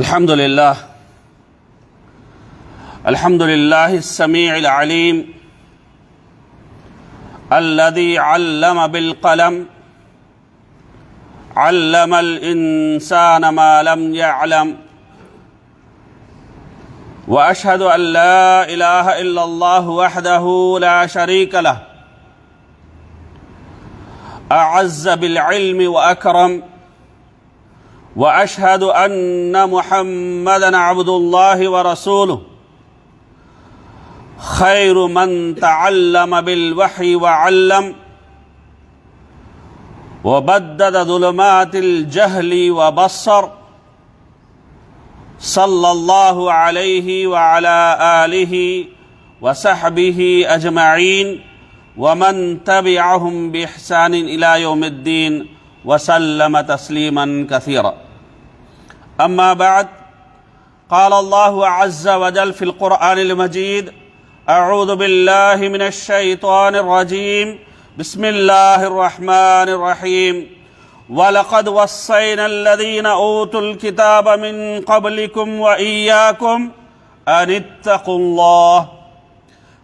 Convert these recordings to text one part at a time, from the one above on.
الحمد لله الحمد لله السميع العليم الذي علم بالقلم علم الانسان ما لم يعلم واشهد ان لا اله الا الله وحده لا شريك له اعز بالعلم واكرم وأشهد أن محمدا عبد الله ورسوله. خير من تعلم بالوحي وعلم وبدد ظلمات الجهل وبصر. صلى الله عليه وعلى آله وصحبه أجمعين ومن تبعهم بإحسان إلى يوم الدين. وسلم تسليما كثيرا اما بعد قال الله عز وجل في القران المجيد اعوذ بالله من الشيطان الرجيم بسم الله الرحمن الرحيم ولقد وصينا الذين اوتوا الكتاب من قبلكم واياكم ان اتقوا الله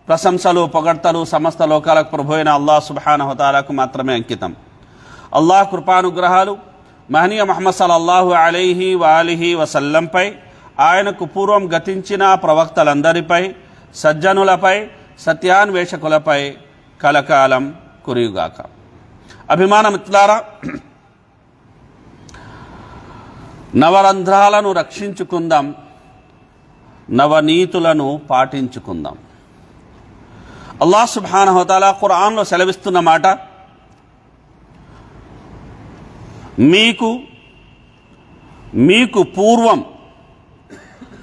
ప్రశంసలు పొగడ్తలు సమస్త లోకాలకు ప్రభు అయిన అల్లాహ్ సుబానహతాలకు మాత్రమే అంకితం అల్లాహ్ కృపానుగ్రహాలు మహనీయ మహమ్మద్ సలల్లాహు అలీహి వాలిహి వసల్లంపై ఆయనకు పూర్వం గతించిన ప్రవక్తలందరిపై సజ్జనులపై సత్యాన్వేషకులపై కలకాలం కురియుగాక. అభిమాన మిత్రులారా నవరంధ్రాలను రక్షించుకుందాం నవనీతులను పాటించుకుందాం. అల్లాహ్ సుబానహతాలా ఖురాన్లో సెలవిస్తున్న మాట మీకు మీకు పూర్వం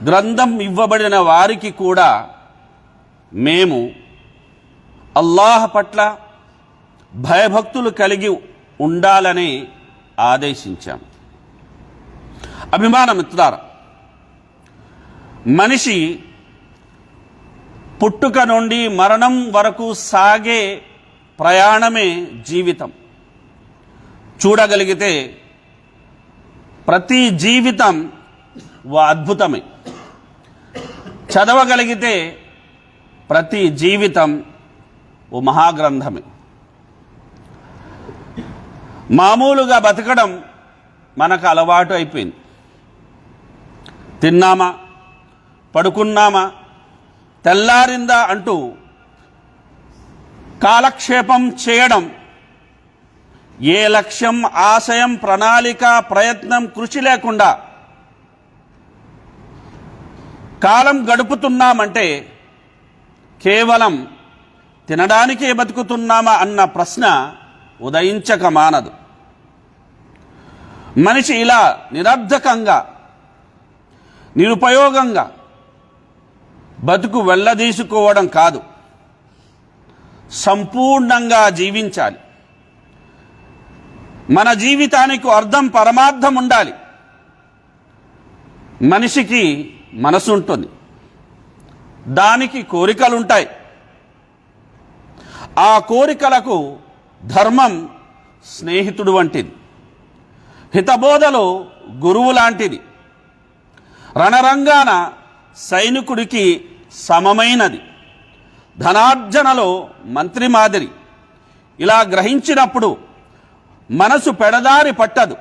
గ్రంథం ఇవ్వబడిన వారికి కూడా మేము అల్లాహ్ పట్ల భయభక్తులు కలిగి ఉండాలని ఆదేశించాం. అభిమాన మనిషి పుట్టుక నుండి మరణం వరకు సాగే ప్రయాణమే జీవితం. చూడగలిగితే ప్రతి జీవితం ఓ అద్భుతమే. చదవగలిగితే ప్రతి జీవితం ఓ మహాగ్రంథమే. మామూలుగా బతకడం మనకు అలవాటు అయిపోయింది. తిన్నామా? పడుకున్నామా? తెల్లారిందా అంటూ కాలక్షేపం చేయడం ఏ లక్ష్యం ఆశయం ప్రణాళిక ప్రయత్నం కృషి లేకుండా కాలం గడుపుతున్నామంటే కేవలం తినడానికే బతుకుతున్నామా అన్న ప్రశ్న ఉదయించక మానదు. మనిషి ఇలా నిరర్ధకంగా నిరుపయోగంగా బతుకు వెళ్ళదీసుకోవడం కాదు. సంపూర్ణంగా జీవించాలి. మన జీవితానికి అర్థం పరమార్థం ఉండాలి. మనిషికి మనసు ఉంటుంది. దానికి కోరికలుంటాయి. ఆ కోరికలకు ధర్మం స్నేహితుడు వంటిది. హితబోధలో గురువు లాంటిది. రణరంగాన సైనికుడికి సమమైనది. ధనార్జనలో మంత్రి మాదిరి. ఇలా గ్రహించినప్పుడు మనసు పెడదారి పట్టదు.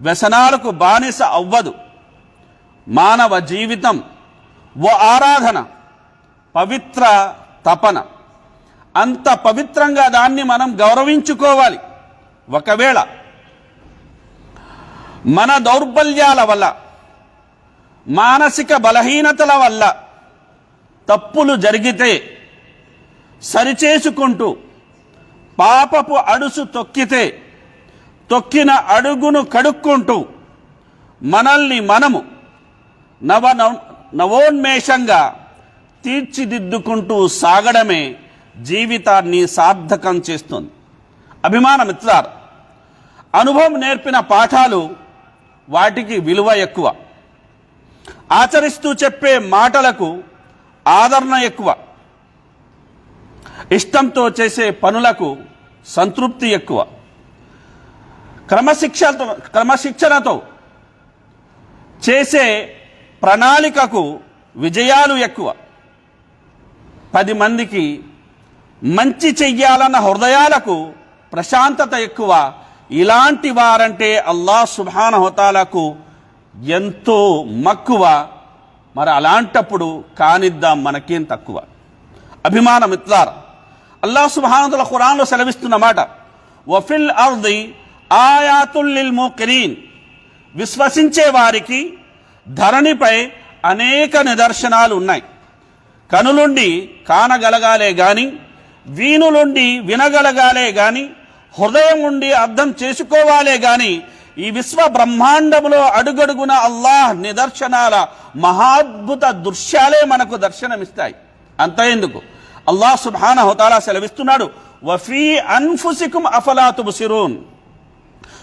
వ్యసనాలకు బానిస అవ్వదు. మానవ జీవితం ఓ ఆరాధన పవిత్ర తపన. అంత పవిత్రంగా దాన్ని మనం గౌరవించుకోవాలి. ఒకవేళ మన దౌర్బల్యాల వల్ల మానసిక బలహీనతల వల్ల తప్పులు జరిగితే సరిచేసుకుంటూ పాపపు అడుసు తొక్కితే తొక్కిన అడుగును కడుక్కుంటూ మనల్ని మనము నవ నవోన్మేషంగా తీర్చిదిద్దుకుంటూ సాగడమే జీవితాన్ని సార్థకం చేస్తుంది. అభిమాన మిత్రారు అనుభవం నేర్పిన పాఠాలు వాటికి విలువ ఎక్కువ. ఆచరిస్తూ చెప్పే మాటలకు ఆదరణ ఎక్కువ. ఇష్టంతో చేసే పనులకు సంతృప్తి ఎక్కువ. క్రమశిక్షలతో క్రమశిక్షణతో చేసే ప్రణాళికకు విజయాలు ఎక్కువ. పది మందికి మంచి చెయ్యాలన్న హృదయాలకు ప్రశాంతత ఎక్కువ. ఇలాంటి వారంటే అల్లాహ్ సుబ్హాన హోతాలకు ఎంతో మక్కువ. మరి అలాంటప్పుడు కానిద్దాం మనకేం తక్కువ. అభిమాన మిత్లార అల్లాహ్ సుబ్హానతుల ఖురాన్లో సెలవిస్తున్నమాట వఫిల్ అర్ది ఆయాతుల్లిల్ ముకిరీన్ విశ్వసించే వారికి ధరణిపై అనేక నిదర్శనాలు ఉన్నాయి. కనులుండి కానగలగాలే గాని వీనులుండి వినగలగాలే గాని హృదయం ఉండి అర్థం చేసుకోవాలే గాని ఈ విశ్వ బ్రహ్మాండములో అడుగడుగున అల్లాహ్ నిదర్శనాల మహాద్భుత దృశ్యాలే మనకు దర్శనమిస్తాయి. అంత ఎందుకు? అల్లాహ్ సుభాన హోతాలా సెలవిస్తున్నాడు వఫీ అన్ఫుసికుం అఫలా తుబ్సిరూన్.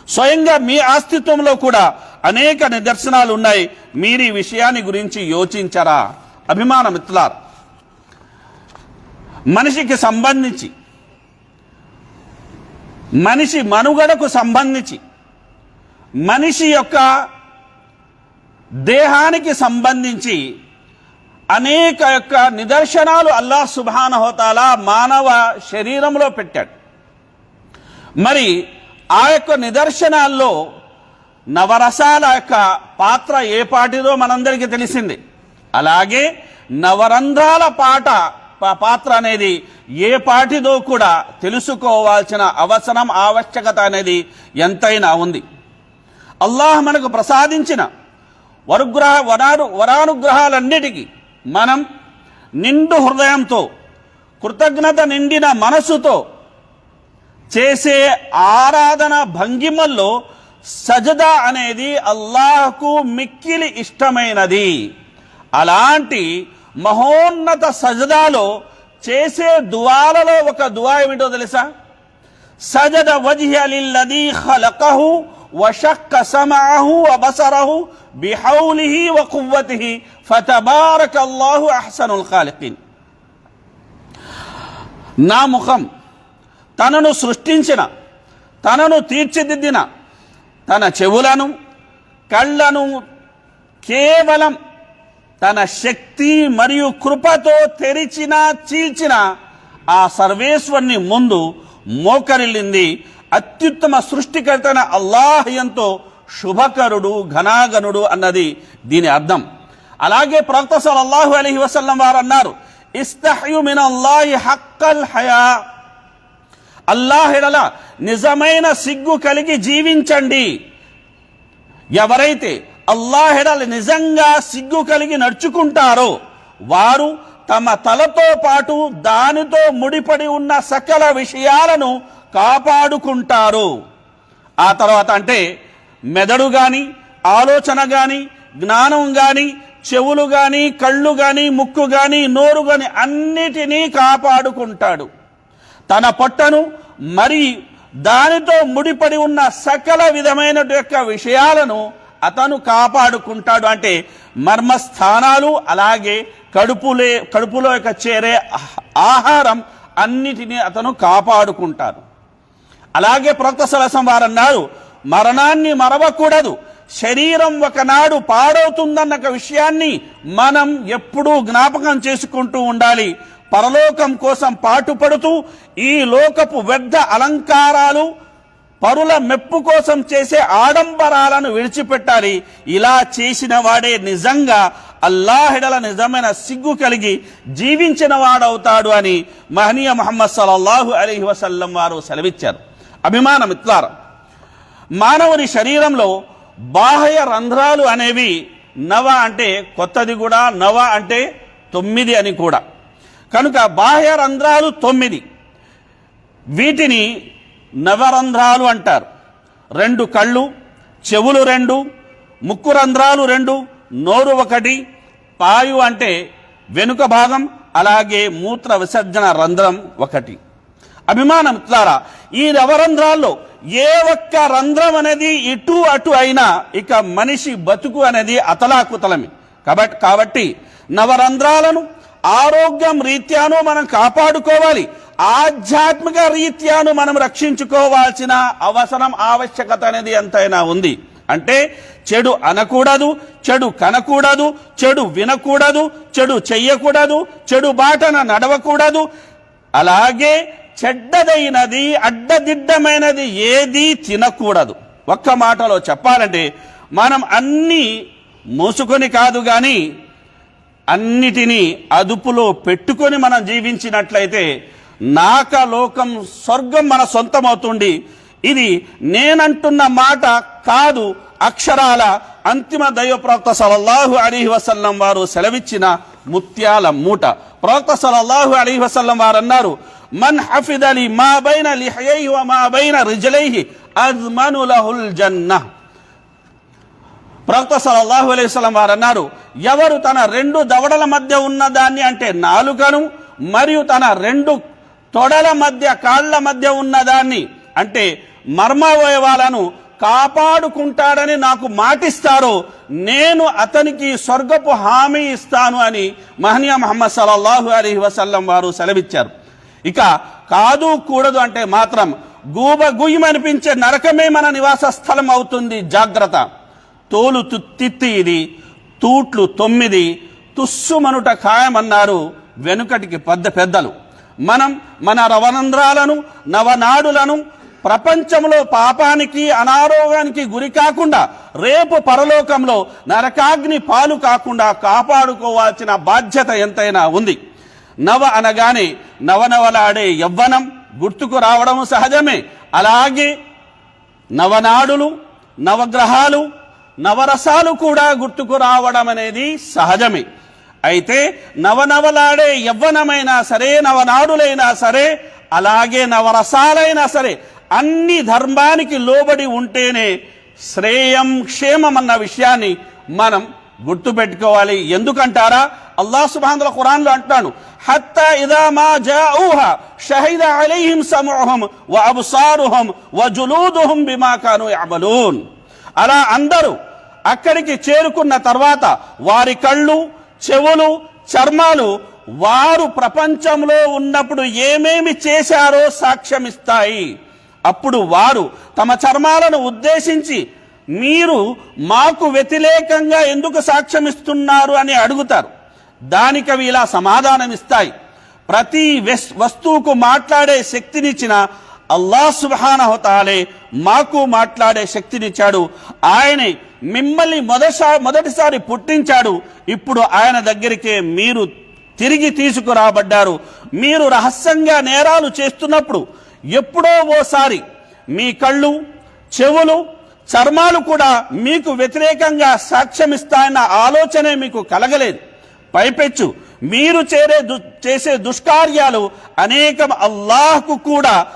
స్వయంగా మీ అస్తిత్వంలో కూడా అనేక నిదర్శనాలు ఉన్నాయి. మీరు ఈ విషయాన్ని గురించి యోచించరా? అభిమాన మిత్రులారా మనిషికి సంబంధించి మనిషి మనుగడకు సంబంధించి మనిషి యొక్క దేహానికి సంబంధించి అనేక యొక్క నిదర్శనాలు అల్లాహ్ సుభానహోతాలా మానవ శరీరంలో పెట్టాడు. మరి ఆ యొక్క నిదర్శనాల్లో నవరసాల యొక్క పాత్ర ఏ పాటిదో మనందరికీ తెలిసింది. అలాగే నవరంధ్రాల పాట పాత్ర అనేది ఏ పాటిదో కూడా తెలుసుకోవాల్సిన అవసరం ఆవశ్యకత అనేది ఎంతైనా ఉంది. అల్లాహ్ మనకు ప్రసాదించిన వరుగ్రహ వరాను వరానుగ్రహాలన్నిటికీ మనం నిండు హృదయంతో కృతజ్ఞత నిండిన మనసుతో చేసే ఆరాధన భంగిమల్లో సజదా అనేది అల్లాహకు మిక్కిలి ఇష్టమైనది. అలాంటి మహోన్నత సజదాలో చేసే దువాలలో ఒక దువా ఏమిటో తెలుసా? సజద వజిహలిల్లది ఖలకహు వషక్క సమాహు అబసరహు బిహౌలిహి వకువ్వతిహి ఫతబారకల్లాహు అహ్సనుల్ ఖాలిఖీన్ నా ముఖం తనను సృష్టించిన తనను తీర్చిదిద్దిన తన చెవులను కళ్ళను కేవలం తన శక్తి మరియు కృపతో తెరిచిన చీల్చిన ఆ సర్వేశ్వరుని ముందు మోకరిల్లింది అత్యుత్తమ సృష్టికర్తన అల్లాహ్ ఎంతో శుభకరుడు ఘనాగనుడు అన్నది దీని అర్థం. అలాగే ప్రవక్త సల్లల్లాహు అలహి వసల్లం వారు అన్నారు ఇస్తహయు మిన్ అల్లాహి హక్కల్ హయా అల్లాహెడల నిజమైన సిగ్గు కలిగి జీవించండి. ఎవరైతే అల్లాహెడల నిజంగా సిగ్గు కలిగి నడుచుకుంటారో వారు తమ తలతో పాటు దానితో ముడిపడి ఉన్న సకల విషయాలను కాపాడుకుంటారు. ఆ తర్వాత అంటే మెదడు గాని ఆలోచన గాని జ్ఞానం గాని చెవులు గాని కళ్ళు గాని ముక్కు గాని నోరు గాని అన్నిటినీ కాపాడుకుంటాడు. తన పొట్టను మరి దానితో ముడిపడి ఉన్న సకల విధమైన యొక్క విషయాలను అతను కాపాడుకుంటాడు. అంటే మర్మస్థానాలు అలాగే కడుపులే కడుపులో యొక్క చేరే ఆహారం అన్నిటినీ అతను కాపాడుకుంటాడు. అలాగే ప్రొక్త సలసం వారు అన్నారు మరణాన్ని మరవకూడదు. శరీరం ఒకనాడు పాడవుతుందన్న ఒక విషయాన్ని మనం ఎప్పుడూ జ్ఞాపకం చేసుకుంటూ ఉండాలి. పరలోకం కోసం పాటుపడుతూ ఈ లోకపు వ్యర్థ అలంకారాలు పరుల మెప్పు కోసం చేసే ఆడంబరాలను విడిచిపెట్టాలి. ఇలా చేసిన వాడే నిజంగా అల్లాహిడల నిజమైన సిగ్గు కలిగి జీవించిన వాడవుతాడు అని మహనీయ మహమ్మద్ సలల్లాహు అలీ వసల్లం వారు సెలవిచ్చారు. అభిమాన మిత్రారా మానవుని శరీరంలో బాహ్య రంధ్రాలు అనేవి నవ అంటే కొత్తది కూడా నవ అంటే తొమ్మిది అని కూడా. కనుక బాహ్య రంధ్రాలు తొమ్మిది. వీటిని నవరంధ్రాలు అంటారు. రెండు కళ్ళు చెవులు రెండు ముక్కు రంధ్రాలు రెండు నోరు ఒకటి పాయు అంటే వెనుక భాగం అలాగే మూత్ర విసర్జన రంధ్రం ఒకటి. అభిమానం ద్వారా ఈ నవరంధ్రాల్లో ఏ ఒక్క రంధ్రం అనేది ఇటు అటు అయినా ఇక మనిషి బతుకు అనేది అతలాకుతలమే. కాబట్టి కాబట్టి నవరంధ్రాలను ఆరోగ్యం రీత్యాను మనం కాపాడుకోవాలి. ఆధ్యాత్మిక రీత్యాను మనం రక్షించుకోవాల్సిన అవసరం ఆవశ్యకత అనేది ఎంతైనా ఉంది. అంటే చెడు అనకూడదు చెడు కనకూడదు చెడు వినకూడదు చెడు చెయ్యకూడదు చెడు బాటన నడవకూడదు. అలాగే చెడ్డదైనది అడ్డదిడ్డమైనది ఏదీ తినకూడదు. ఒక్క మాటలో చెప్పాలంటే మనం అన్నీ మూసుకొని కాదు కానీ అన్నిటినీ అదుపులో పెట్టుకొని మనం జీవించినట్లయితే నాకలోకం స్వర్గం మన సొంతమవుతుంది. ఇది నేనంటున్న మాట కాదు అక్షరాల అంతిమ దైవ ప్రవక్త సలల్లాహు అలీహి వసల్లం వారు సెలవిచ్చిన ముత్యాల మూట. ప్రవక్త సలల్లాహు అలీహి వసల్లం వారు అన్నారు మన్ హఫిదలి మా బైన లిహయై మా బైన రిజలైహి అజ్మను లహుల్ జన్నహ్. ప్రవక్త సల్లల్లాహు అలైహి వసల్లం వారు అన్నారు ఎవరు తన రెండు దవడల మధ్య ఉన్న దాన్ని అంటే నాలుకను మరియు తన రెండు తొడల మధ్య కాళ్ళ మధ్య ఉన్నదాన్ని అంటే మర్మావయవాలను కాపాడుకుంటాడని నాకు మాటిస్తారో నేను అతనికి స్వర్గపు హామీ ఇస్తాను అని మహనీయ మహమ్మద్ సలల్లాహు అలీ వసల్లం వారు సెలవిచ్చారు. ఇక కాదు కూడదు అంటే మాత్రం గూబ గుయ్యమనిపించే నరకమే మన నివాస స్థలం అవుతుంది జాగ్రత్త. తోలు తిత్తి ఇది తూట్లు తొమ్మిది తుస్సుమనుట ఖాయమన్నారు వెనుకటికి పెద్ద పెద్దలు. మనం మన రవనంద్రాలను నవనాడులను ప్రపంచంలో పాపానికి అనారోగ్యానికి గురి కాకుండా రేపు పరలోకంలో నరకాగ్ని పాలు కాకుండా కాపాడుకోవాల్సిన బాధ్యత ఎంతైనా ఉంది. నవ అనగానే నవనవలాడే యవ్వనం గుర్తుకు రావడం సహజమే. అలాగే నవనాడులు నవగ్రహాలు నవరసాలు కూడా గుర్తుకు రావడం అనేది సహజమే. అయితే నవనవలాడే యవ్వనమైనా సరే నవనాడులైనా సరే అలాగే నవరసాలైనా సరే అన్ని ధర్మానికి లోబడి ఉంటేనే శ్రేయం క్షేమం అన్న విషయాన్ని మనం గుర్తుపెట్టుకోవాలి. ఎందుకంటారా? అల్లా సుబ్హానహు ఖురాన్లో అంటాను హత్తా ఇదా మా జాఊహా షహిద అలైహిం సమూహం వ అబ్సారుహum వ జులూదుహం బిమా కాను అలా అందరూ అక్కడికి చేరుకున్న తర్వాత వారి కళ్ళు చెవులు చర్మాలు వారు ప్రపంచంలో ఉన్నప్పుడు ఏమేమి చేశారో సాక్ష్యమిస్తాయి. అప్పుడు వారు తమ చర్మాలను ఉద్దేశించి మీరు మాకు వ్యతిరేకంగా ఎందుకు సాక్ష్యమిస్తున్నారు? అని అడుగుతారు. దానికి అవి ఇలా సమాధానం ఇస్తాయి ప్రతి వస్తువుకు మాట్లాడే శక్తినిచ్చిన అల్లా సుబ్హానహుతాలే మాకు మాట్లాడే శక్తినిచ్చాడు. ఆయనే మిమ్మల్ని మొదటిసా మొదటిసారి పుట్టించాడు. ఇప్పుడు ఆయన దగ్గరికే మీరు తిరిగి తీసుకురాబడ్డారు. మీరు రహస్యంగా నేరాలు చేస్తున్నప్పుడు ఎప్పుడో ఓసారి మీ కళ్ళు చెవులు చర్మాలు కూడా మీకు వ్యతిరేకంగా సాక్ష్యమిస్తాయన్న ఆలోచనే మీకు కలగలేదు. పైపెచ్చు. మీరు చేరే దు చేసే దుష్కార్యాలు అనేకం అల్లాహ్కు కూడా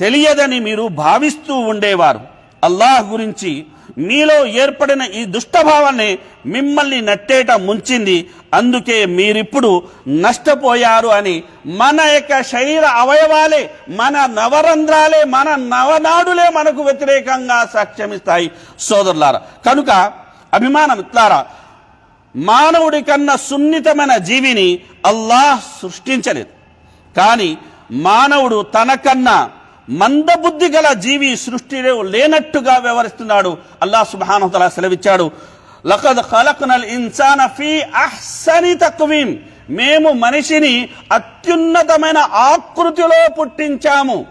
తెలియదని మీరు భావిస్తూ ఉండేవారు. అల్లాహ్ గురించి మీలో ఏర్పడిన ఈ దుష్టభావాన్ని మిమ్మల్ని నట్టేట ముంచింది. అందుకే మీరిప్పుడు నష్టపోయారు అని మన యొక్క శరీర అవయవాలే మన నవరంధ్రాలే మన నవనాడులే మనకు వ్యతిరేకంగా సాక్ష్యమిస్తాయి. సోదరులారా కనుక అభిమానం ఇట్లారా మానవుడి కన్నా సున్నితమైన జీవిని అల్లాహ్ సృష్టించలేదు. కానీ మానవుడు తనకన్నా మందబుద్ధి గల జీవి సృష్టిలో లేనట్టుగా వ్యవహరిస్తున్నాడు. అల్లా సుబానతల సెలవిచ్చాడు. లఖద్ ఖలక్నల్ ఇన్సాన ఫీ అహ్సని తక్వీం మేము మనిషిని అత్యున్నతమైన ఆకృతిలో పుట్టించాము.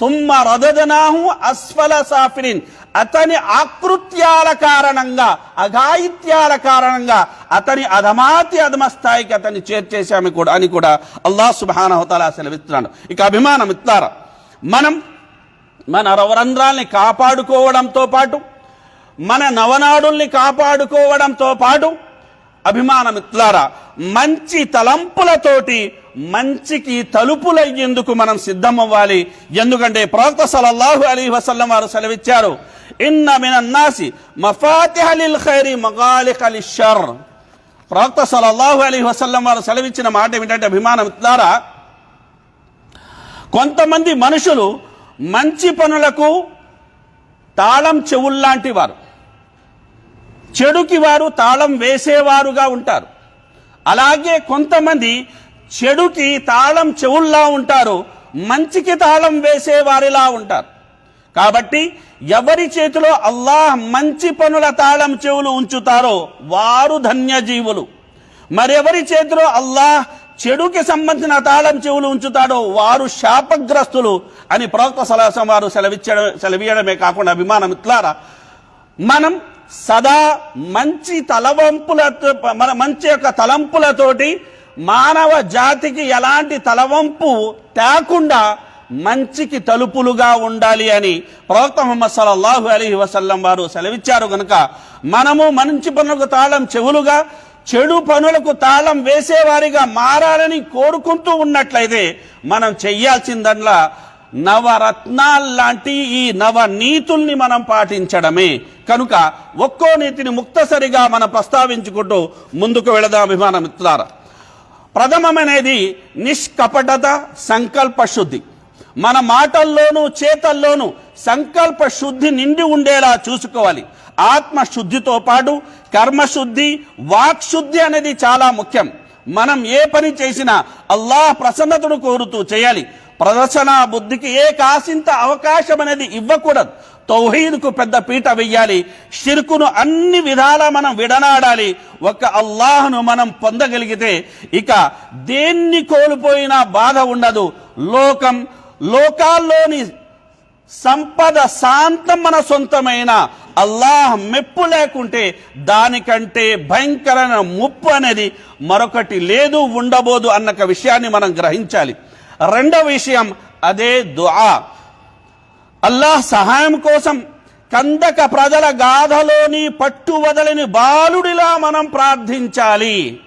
సుమ్మ రదదనాహు అస్ఫల సాఫిరిన్. అతని ఆకృత్యాల కారణంగా అఘాయిత్యాల కారణంగా అతని అధమాతి అధమ స్థాయికి అతన్ని చేర్చేశాము కూడా అని కూడా అల్లాహ్ సుబ్హానహు సెలవిస్తున్నాడు. ఇక అభిమానం ఇస్తారా మనం మన రవరంధ్రాల్ని కాపాడుకోవడంతో పాటు మన నవనాడుల్ని కాపాడుకోవడంతో పాటు అభిమానమిత్లారా మంచి తలంపులతోటి మంచికి తలుపులయ్యేందుకు మనం సిద్ధమవ్వాలి. ఎందుకంటే ప్రవక్త సలల్లాహు అలీ వసల్లం వారు సెలవిచ్చారు ఇన్న మినన్నాసి మఫాతిహలిల్ ఖైరి మగాలి లిషర్ ప్రవక్త సలల్లాహు అలీ వసల్లం వారు సెలవిచ్చిన మాట ఏమిటంటే అభిమానమిత్లారా కొంతమంది మనుషులు మంచి పనులకు తాళం చెవుల్లాంటి వారు చెడుకి వారు తాళం వేసేవారుగా ఉంటారు. అలాగే కొంతమంది చెడుకి తాళం చెవుల్లా ఉంటారు మంచికి తాళం వేసేవారిలా ఉంటారు. కాబట్టి ఎవరి చేతిలో అల్లాహ్ మంచి పనుల తాళం చెవులు ఉంచుతారో వారు ధన్యజీవులు. మరెవరి చేతిలో అల్లాహ్ చెడుకి సంబంధించిన తాళం చెవులు ఉంచుతాడో వారు శాపగ్రస్తులు అని ప్రవక్త సలాసం వారు సెలవిచ్చడం సెలవీయడమే కాకుండా అభిమాన ఇట్లారా? మనం సదా మంచి తలవంపులతో మన మంచి యొక్క తలంపులతోటి మానవ జాతికి ఎలాంటి తలవంపు తేకుండా మంచికి తలుపులుగా ఉండాలి అని ప్రవక్త ముహమ్మద్ సల్లల్లాహు అలీ వసల్లం వారు సెలవిచ్చారు కనుక మనము మంచి పనులకు తాళం చెవులుగా చెడు పనులకు తాళం వేసేవారిగా మారాలని కోరుకుంటూ ఉన్నట్లయితే మనం చెయ్యాల్సిందల్లా నవరత్నాల్లాంటి ఈ నవ నీతుల్ని మనం పాటించడమే. కనుక ఒక్కో నీతిని ముక్తసరిగా మనం ప్రస్తావించుకుంటూ ముందుకు వెళదాం అభిమానం మిత్రులారా ప్రథమమనేది నిష్కపటత సంకల్ప శుద్ధి మన మాటల్లోనూ చేతల్లోనూ సంకల్ప శుద్ధి నిండి ఉండేలా చూసుకోవాలి. ఆత్మ శుద్ధితో పాటు కర్మశుద్ధి వాక్శుద్ధి అనేది చాలా ముఖ్యం. మనం ఏ పని చేసినా అల్లాహ్ ప్రసన్నతను కోరుతూ చేయాలి. ప్రదర్శన బుద్ధికి ఏ కాసింత అవకాశం అనేది ఇవ్వకూడదు. తౌహీద్కు పెద్ద పీట వెయ్యాలి. షిర్కును అన్ని విధాలా మనం విడనాడాలి. ఒక అల్లాహ్ను మనం పొందగలిగితే ఇక దేన్ని కోల్పోయినా బాధ ఉండదు. లోకం లోకాల్లోని సంపద శాంతం మన సొంతమైన. అల్లాహ్ మెప్పు లేకుంటే దానికంటే భయంకరమైన ముప్పు అనేది మరొకటి లేదు ఉండబోదు అన్న విషయాన్ని మనం గ్రహించాలి. రెండవ విషయం అదే దుఆ. అల్లాహ్ సహాయం కోసం కందక ప్రజల గాథలోని పట్టు వదలని బాలుడిలా మనం ప్రార్థించాలి.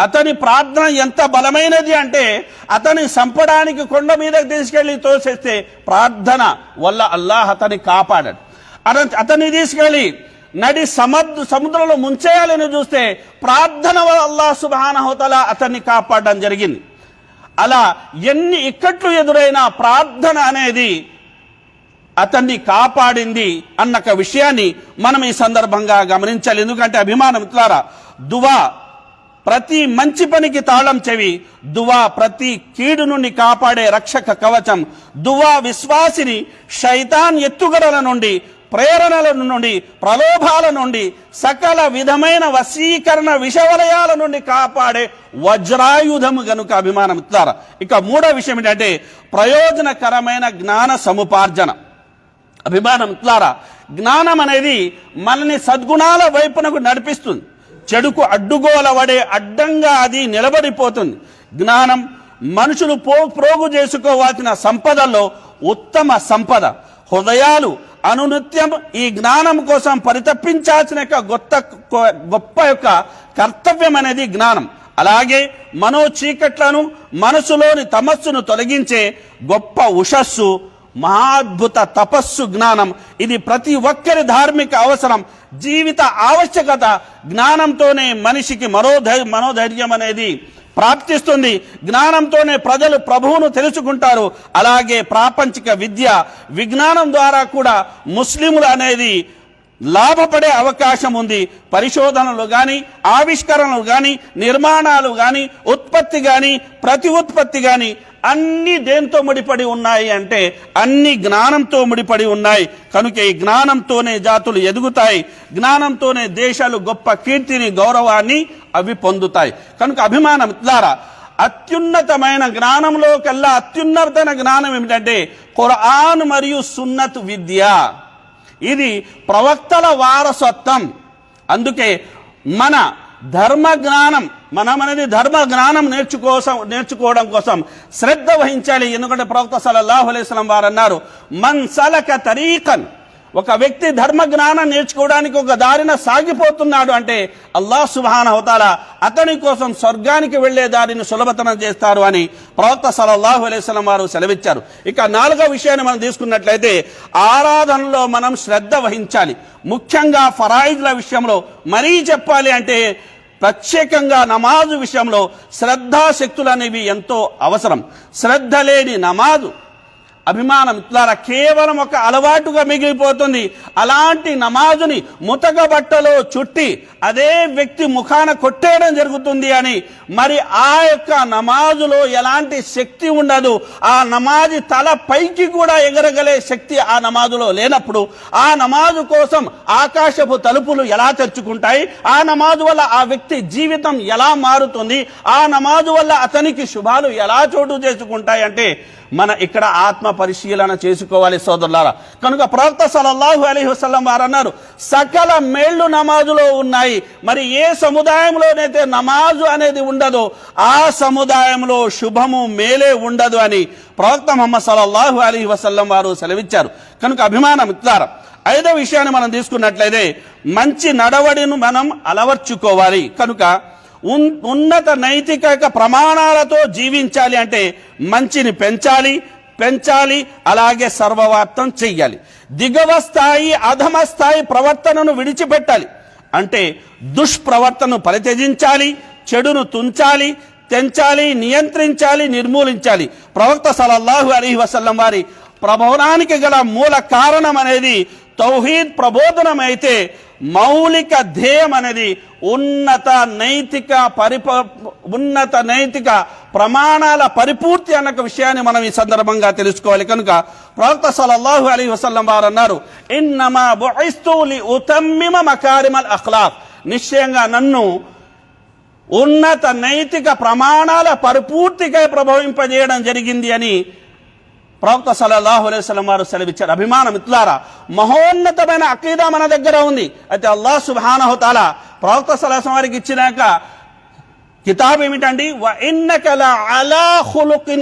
అతని ప్రార్థన ఎంత బలమైనది అంటే అతని చంపడానికి కొండ మీదకి తీసుకెళ్ళి తోసేస్తే ప్రార్థన వల్ల అల్లాహ్ అతని కాపాడాడు. అతని అతన్ని తీసుకెళ్ళి నడి సముద్ర సముద్రంలో ముంచేయాలని చూస్తే ప్రార్థన వల్ల అల్లాహ్ సుబానహోతల అతన్ని కాపాడడం జరిగింది. అలా ఎన్ని ఇక్కట్లు ఎదురైనా ప్రార్థన అనేది అతన్ని కాపాడింది అన్న ఒక విషయాన్ని మనం ఈ సందర్భంగా గమనించాలి. ఎందుకంటే అభిమానం ఇట్లారా దువా ప్రతి మంచి పనికి తాళం చెవి దువా ప్రతి కీడు నుండి కాపాడే రక్షక కవచం దువా విశ్వాసిని శైతాన్ ఎత్తుగడల నుండి ప్రేరణల నుండి ప్రలోభాల నుండి సకల విధమైన వశీకరణ విషవలయాల నుండి కాపాడే వజ్రాయుధము గనుక అభిమానం ఇస్తారు? ఇక మూడో విషయం ఏంటంటే ప్రయోజనకరమైన జ్ఞాన సముపార్జన. అభిమానం ఇట్లారా జ్ఞానం అనేది మనల్ని సద్గుణాల వైపునకు నడిపిస్తుంది. చెడుకు అడ్డుగోల పడే అడ్డంగా అది నిలబడిపోతుంది. జ్ఞానం మనుషులు పో ప్రోగు చేసుకోవాల్సిన సంపదల్లో ఉత్తమ సంపద. హృదయాలు అనునిత్యం ఈ జ్ఞానం కోసం పరితప్పించాల్సిన యొక్క గొప్ప గొప్ప యొక్క కర్తవ్యం అనేది జ్ఞానం. అలాగే మనో చీకట్లను మనసులోని తమస్సును తొలగించే గొప్ప ఉషస్సు మహాద్భుత తపస్సు జ్ఞానం. ఇది ప్రతి ఒక్కరి ధార్మిక అవసరం. జీవిత ఆవశ్యకత జ్ఞానంతోనే మనిషికి మనోధై మనోధైర్యం అనేది ప్రాప్తిస్తుంది. జ్ఞానంతోనే ప్రజలు ప్రభువును తెలుసుకుంటారు. అలాగే ప్రాపంచిక విద్య విజ్ఞానం ద్వారా కూడా ముస్లిములు అనేది లాభపడే అవకాశం ఉంది. పరిశోధనలు కానీ ఆవిష్కరణలు కానీ నిర్మాణాలు కానీ ఉత్పత్తి కానీ ప్రతి ఉత్పత్తి కానీ అన్ని దేంతో ముడిపడి ఉన్నాయి అంటే అన్ని జ్ఞానంతో ముడిపడి ఉన్నాయి. కనుక ఈ జ్ఞానంతోనే జాతులు ఎదుగుతాయి. జ్ఞానంతోనే దేశాలు గొప్ప కీర్తిని గౌరవాన్ని అవి పొందుతాయి. కనుక అభిమానం ద్వారా అత్యున్నతమైన జ్ఞానంలో కల్లా అత్యున్నతమైన జ్ఞానం ఏమిటంటే ఖురాన్ మరియు సున్నత్ విద్య. ఇది ప్రవక్తల వారసత్వం. అందుకే మన ధర్మ జ్ఞానం మనం అనేది ధర్మ జ్ఞానం నేర్చుకోసం నేర్చుకోవడం కోసం శ్రద్ధ వహించాలి. ఎందుకంటే ప్రవక్త సల్లల్లాహు అలైస్లం వారు అన్నారు మన్ సలక తరీకన్ ఒక వ్యక్తి ధర్మ జ్ఞానం నేర్చుకోవడానికి ఒక దారిన సాగిపోతున్నాడు అంటే అల్లాహ్ సుబాన హోతాల అతని కోసం స్వర్గానికి వెళ్ళే దారిని సులభతరం చేస్తారు అని ప్రవక్త సలల్లాహు అలైస్లం వారు సెలవిచ్చారు. ఇక నాలుగో విషయాన్ని మనం తీసుకున్నట్లయితే ఆరాధనలో మనం శ్రద్ధ వహించాలి. ముఖ్యంగా ఫరాయిద్ల విషయంలో మరీ చెప్పాలి అంటే ప్రత్యేకంగా నమాజు విషయంలో శ్రద్ధాశక్తులు అనేవి ఎంతో అవసరం. శ్రద్ధ లేని నమాజు అభిమానం ద్వారా కేవలం ఒక అలవాటుగా మిగిలిపోతుంది. అలాంటి నమాజుని ముతక బట్టలో చుట్టి అదే వ్యక్తి ముఖాన కొట్టేయడం జరుగుతుంది అని. మరి ఆ యొక్క నమాజులో ఎలాంటి శక్తి ఉండదు. ఆ నమాజు తల పైకి కూడా ఎగరగలే శక్తి ఆ నమాజులో లేనప్పుడు ఆ నమాజు కోసం ఆకాశపు తలుపులు ఎలా తెరుచుకుంటాయి? ఆ నమాజు వల్ల ఆ వ్యక్తి జీవితం ఎలా మారుతుంది? ఆ నమాజు వల్ల అతనికి శుభాలు ఎలా చోటు చేసుకుంటాయి అంటే మన ఇక్కడ ఆత్మ పరిశీలన చేసుకోవాలి సోదరులారా. కనుక ప్రవక్త సలల్లాహు అలీ వసలం వారు అన్నారు సకల మేళ్ళు నమాజులో ఉన్నాయి. మరి ఏ సముదాయంలోనైతే నమాజు అనేది ఉండదో ఆ సముదాయంలో శుభము మేలే ఉండదు అని ప్రవక్త ముహమ్మద్ సలల్లాహు అలీ వసల్లం వారు సెలవిచ్చారు. కనుక అభిమానం ఇస్తారా ఐదో విషయాన్ని మనం తీసుకున్నట్లయితే మంచి నడవడిను మనం అలవర్చుకోవాలి. కనుక ఉన్- ఉన్నత నైతిక ప్రమాణాలతో జీవించాలి అంటే మంచిని పెంచాలి పెంచాలి అలాగే సర్వవార్తం చెయ్యాలి. దిగవ స్థాయి అధమ స్థాయి ప్రవర్తనను విడిచిపెట్టాలి. అంటే దుష్ప్రవర్తనను పరిత్యజించాలి చెడును తుంచాలి తెంచాలి నియంత్రించాలి నిర్మూలించాలి. ప్రవక్త సలల్లాహు అలీ వసల్లం వారి ప్రభవనానికి గల మూల కారణం అనేది తౌహీద్ ప్రబోధనం అయితే మౌలిక ధ్యేయం అనేది ఉన్నత నైతిక పరిప ఉన్నత నైతిక ప్రమాణాల పరిపూర్తి అన్న విషయాన్ని మనం ఈ సందర్భంగా తెలుసుకోవాలి. కనుక ప్రవక్త సలల్లాహు అలీ వసల్లం వారు అన్నారు ఇన్నమా ఉతమ్మిమ మకారిమల్ అఖ్లాక్ నిశ్చయంగా నన్ను ఉన్నత నైతిక ప్రమాణాల పరిపూర్తికై ప్రభవింపజేయడం జరిగింది అని ప్రవక్త సలల్లాహు అలైహి వసల్లం వారు సెలవిచ్చారు. అభిమానం ఇట్లారా మహోన్నతమైన అకీదా మన దగ్గర ఉంది. అయితే అల్లాహ్ సుభానహుతాల ప్రవక్త సలహం వారికి ఇచ్చినాక కితాబ్ ఏమిటండి?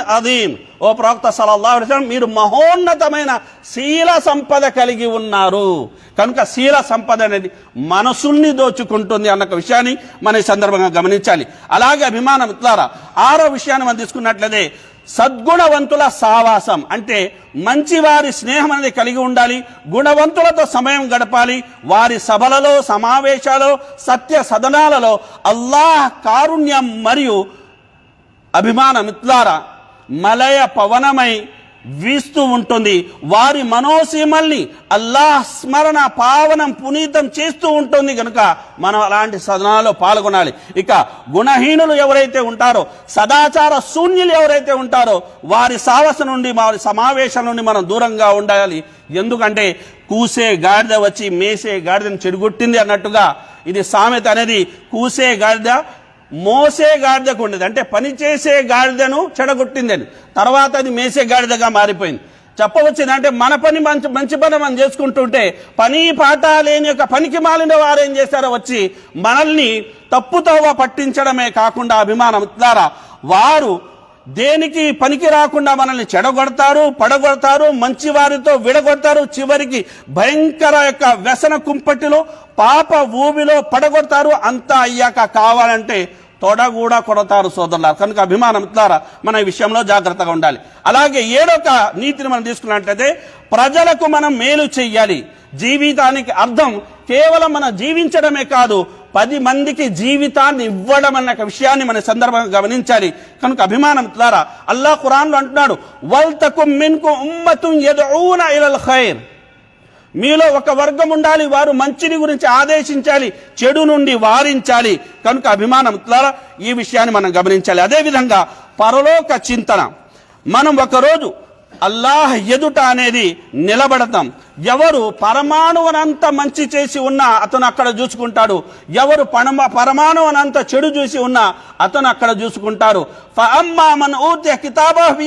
అదీం ఓ ప్రవక్త సలల్లాహు మీరు మహోన్నతమైన శీల సంపద కలిగి ఉన్నారు. కనుక శీల సంపద అనేది మనసుల్ని దోచుకుంటుంది అన్న ఒక విషయాన్ని మన ఈ సందర్భంగా గమనించాలి. అలాగే అభిమానం ఇట్లారా ఆరో విషయాన్ని మనం తీసుకున్నట్లయితే సద్గుణవంతుల సావాసం. అంటే మంచివారి స్నేహం అనేది కలిగి ఉండాలి గుణవంతులతో సమయం గడపాలి వారి సభలలో సమావేశాలలో సత్య సదనాలలో అల్లాహ్ కారుణ్యం మరియు అభిమానం మిత్లారా మలయ పవనమై వీస్తూ ఉంటుంది. వారి మనోసీమల్ని అల్లాహ్ స్మరణ పావనం పునీతం చేస్తూ ఉంటుంది కనుక మనం అలాంటి సదనాల్లో పాల్గొనాలి. ఇక గుణహీనులు ఎవరైతే ఉంటారో సదాచార శూన్యులు ఎవరైతే ఉంటారో వారి సావస నుండి వారి సమావేశం నుండి మనం దూరంగా ఉండాలి. ఎందుకంటే కూసే గాడిద వచ్చి మేసే గాడిదను చెడుగొట్టింది అన్నట్టుగా ఇది సామెత అనేది కూసే గాడిద మోసే గాడిదకు ఉండేది. అంటే పని చేసే గాడిదను చెడగొట్టిందని. తర్వాత అది మేసే గాడిదగా మారిపోయింది. చెప్పవచ్చింది అంటే మన పని మంచి మంచి పని మనం చేసుకుంటుంటే పని పాట లేని యొక్క పనికి మాలిన వారు ఏం చేశారో వచ్చి మనల్ని తప్పుతోవ పట్టించడమే కాకుండా అభిమానం ద్వారా వారు దేనికి పనికి రాకుండా మనల్ని చెడగొడతారు పడగొడతారు మంచి వారితో విడగొడతారు చివరికి భయంకర యొక్క వ్యసన కుంపటిలో పాప భూమిలో పడగొడతారు అంతా అయ్యాక కావాలంటే తొడ కూడా కొడతారు సోదరులారు. కనుక అభిమానం ద్వారా మన ఈ విషయంలో జాగ్రత్తగా ఉండాలి. అలాగే ఏడొక నీతిని మనం తీసుకున్నట్లయితే ప్రజలకు మనం మేలు చెయ్యాలి. జీవితానికి అర్థం కేవలం మనం జీవించడమే కాదు పది మందికి జీవితాన్ని ఇవ్వడం అన్న విషయాన్ని మన సందర్భంగా గమనించాలి. కనుక అభిమానం ద్వారా అల్లా ఖురాన్లో అంటున్నాడు వల్తకు మిన్కు ఉమ్మతుం యదఊన ఇలల్ ఖైర్. మీలో ఒక వర్గం ఉండాలి వారు మంచిని గురించి ఆదేశించాలి చెడు నుండి వారించాలి. కనుక అభిమానం ద్వారా ఈ విషయాన్ని మనం గమనించాలి. అదేవిధంగా పరలోక చింతన. మనం ఒకరోజు అల్లాహ్ ఎదుట అనేది నిలబడతాం. ఎవరు పరమాణువునంత మంచి చేసి ఉన్నా అతను అక్కడ చూసుకుంటాడు. ఎవరు పరమ పరమాణువునంత చెడు చూసి ఉన్నా అతను అక్కడ చూసుకుంటారు. ఫఅమ్మా మన ఊత్య కితాబహ్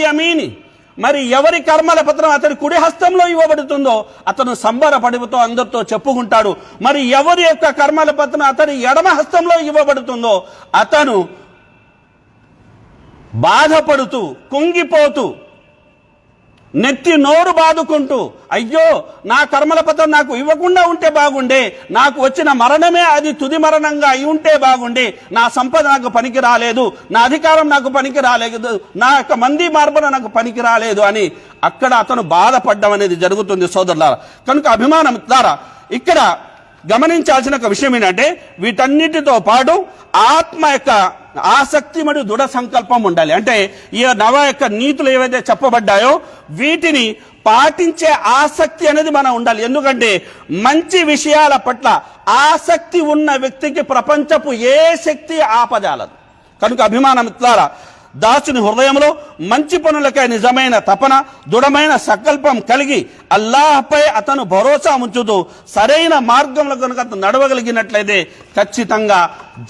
మరి ఎవరి కర్మల పత్రం అతని కుడి హస్తంలో ఇవ్వబడుతుందో అతను సంబరపడితో అందరితో చెప్పుకుంటాడు. మరి ఎవరి యొక్క కర్మల పత్రం అతని ఎడమ హస్తంలో ఇవ్వబడుతుందో అతను బాధపడుతూ కుంగిపోతూ నెత్తి నోరు బాదుకుంటూ అయ్యో నా కర్మల పత్రం నాకు ఇవ్వకుండా ఉంటే బాగుండే నాకు వచ్చిన మరణమే అది తుది మరణంగా అయి ఉంటే బాగుండే నా సంపద నాకు పనికి రాలేదు నా అధికారం నాకు పనికి రాలేదు నా యొక్క మంది మార్పున నాకు పనికి రాలేదు అని అక్కడ అతను బాధపడ్డం అనేది జరుగుతుంది సోదరులారా. కనుక అభిమానం ద్వారా ఇక్కడ గమనించాల్సిన ఒక విషయం ఏంటంటే వీటన్నిటితో పాటు ఆత్మ యొక్క ఆసక్తి మరియు దృఢ సంకల్పం ఉండాలి. అంటే ఈ నవ యొక్క నీతులు ఏవైతే చెప్పబడ్డాయో వీటిని పాటించే ఆసక్తి అనేది మనం ఉండాలి. ఎందుకంటే మంచి విషయాల పట్ల ఆసక్తి ఉన్న వ్యక్తికి ప్రపంచపు ఏ శక్తి ఆపజాలదు. కనుక అభిమానం ద్వారా దాసుని హృదయంలో మంచి పనులకై నిజమైన తపన దృఢమైన సంకల్పం కలిగి అల్లాహపై అతను భరోసా ఉంచుతూ సరైన మార్గంలో కనుక అతను నడవగలిగినట్లయితే ఖచ్చితంగా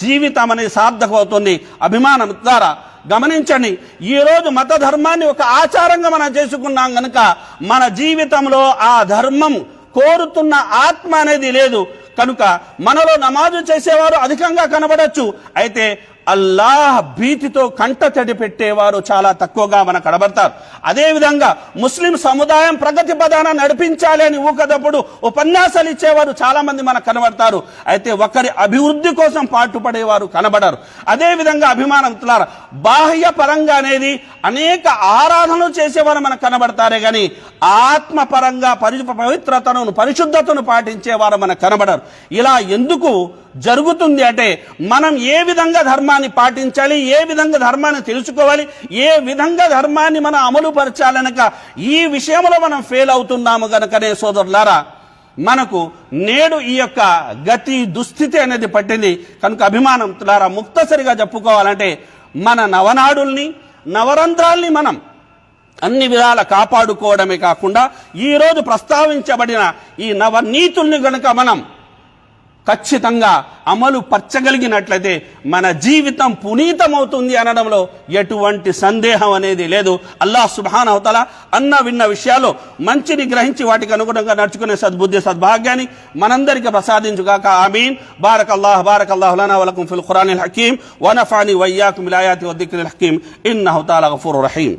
జీవితం అనేది సార్థకమవుతుంది. అభిమానం ద్వారా గమనించండి ఈ రోజు మత ధర్మాన్ని ఒక ఆచారంగా మనం చేసుకున్నాం కనుక మన జీవితంలో ఆ ధర్మం కోరుతున్న ఆత్మ అనేది లేదు. కనుక మనలో నమాజు చేసేవారు అధికంగా కనబడచ్చు. అయితే అల్లాహ్ భీతితో కంట తడి పెట్టేవారు చాలా తక్కువగా మన కనబడతారు. అదేవిధంగా ముస్లిం సముదాయం ప్రగతి పదాన నడిపించాలి అని ఊకదప్పుడు ఉపన్యాసాలు ఇచ్చేవారు చాలా మంది మనకు కనబడతారు. అయితే ఒకరి అభివృద్ధి కోసం పాటుపడేవారు కనబడరు. అదేవిధంగా అభిమానంతులారు బాహ్య పరంగా అనేది అనేక ఆరాధనలు చేసేవారు మనకు కనబడతారే కానీ ఆత్మపరంగా పరి పవిత్రతను పరిశుద్ధతను పాటించేవారు మనకు కనబడరు. ఇలా ఎందుకు జరుగుతుంది అంటే మనం ఏ విధంగా ధర్మాన్ని పాటించాలి ఏ విధంగా ధర్మాన్ని తెలుసుకోవాలి ఏ విధంగా ధర్మాన్ని మనం అమలు పరచాలనక ఈ విషయంలో మనం ఫెయిల్ అవుతున్నాము గనకనే సోదరులారా. మనకు నేడు ఈ యొక్క గతి దుస్థితి అనేది పట్టింది. కనుక అభిమానం తులారా ముక్తసరిగా చెప్పుకోవాలంటే మన నవనాడుల్ని నవరంధ్రాల్ని మనం అన్ని విధాల కాపాడుకోవడమే కాకుండా ఈ రోజు ప్రస్తావించబడిన ఈ నవనీతుల్ని గనుక మనం ఖచ్చితంగా అమలు పరచగలిగినట్లయితే మన జీవితం పునీతమవుతుంది అనడంలో ఎటువంటి సందేహం అనేది లేదు. అల్లాహ్ సుబ్హాన్ అవతల అన్న విన్న విషయాలు మంచిని గ్రహించి వాటికి అనుగుణంగా నడుచుకునే సద్బుద్ధి సద్భాగ్యాన్ని మనందరికీ ప్రసాదించుగాక. ఆమీన్. బారక్ అల్లాహ్ బారక్ అల్లాహ్ లనా వలకుం ఫిల్ ఖురానిల్ హకీం. వనఫాని వయ్యాకుం బిల్ ఆయాతి వద్దిక్రిల్ హకీం. ఇన్నహు తాలా గఫూరుర్ రహీం.